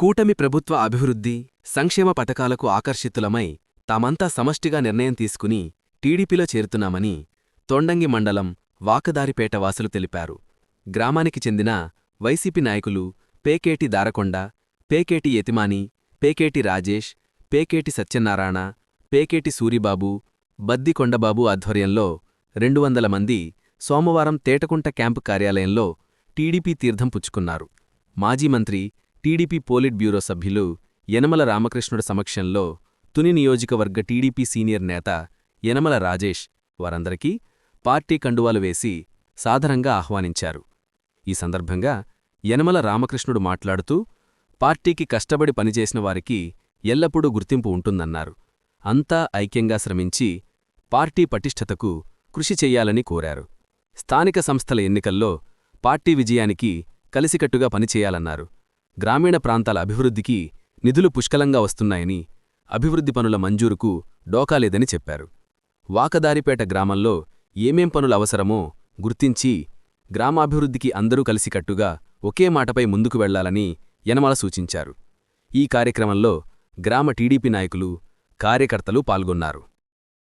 కూటమి ప్రభుత్వ అభివృద్ధి సంక్షేమ పథకాలకు ఆకర్షితులమై తామంతా సమష్టిగా నిర్ణయం తీసుకుని టీడీపీలో చేరుతున్నామని తొండంగి మండలం వాకదారిపేట వాసులు తెలిపారు. గ్రామానికి చెందిన వైసీపీ నాయకులు పేకేటి దారకొండ పేకేటి యతిమాని పేకేటి రాజేష్ పేకేటి సత్యనారాయణ పేకేటి సూరిబాబు బద్దికొండబాబు ఆధ్వర్యంలో రెండు వందల మంది సోమవారం తేటకుంట క్యాంపు కార్యాలయంలో టీడీపీ తీర్థం పుచ్చుకున్నారు. మాజీ మంత్రి టీడీపీ పోలిట్ బ్యూరో సభ్యులు యనమల రామకృష్ణుడి సమక్షంలో తుని నియోజకవర్గ టీడీపీ సీనియర్ నేత యనమల రాజేష్ వారందరికీ పార్టీ కండువాలు వేసి సాధారణంగా ఆహ్వానించారు. ఈ సందర్భంగా యనమల రామకృష్ణుడు మాట్లాడుతూ పార్టీకి కష్టపడి పనిచేసిన వారికి ఎల్లప్పుడూ గుర్తింపు ఉంటుందన్నారు. అంతా ఐక్యంగా శ్రమించి పార్టీ పటిష్టతకు కృషి చెయ్యాలని కోరారు. స్థానిక సంస్థల ఎన్నికల్లో పార్టీ విజయానికి కలిసికట్టుగా పనిచేయాలన్నారు. గ్రామీణ ప్రాంతాల అభివృద్ధికి నిధులు పుష్కలంగా వస్తున్నాయని అభివృద్ధి పనుల మంజూరుకు డోకాలేదని చెప్పారు. వాకదారిపేట గ్రామంలో ఏమేం పనులు అవసరమో గుర్తించి గ్రామాభివృద్ధికి అందరూ కలిసికట్టుగా ఒకే మాటపై ముందుకు వెళ్ళాలని యనమల సూచించారు. ఈ కార్యక్రమంలో గ్రామ టీడీపీ నాయకులు కార్యకర్తలు పాల్గొన్నారు.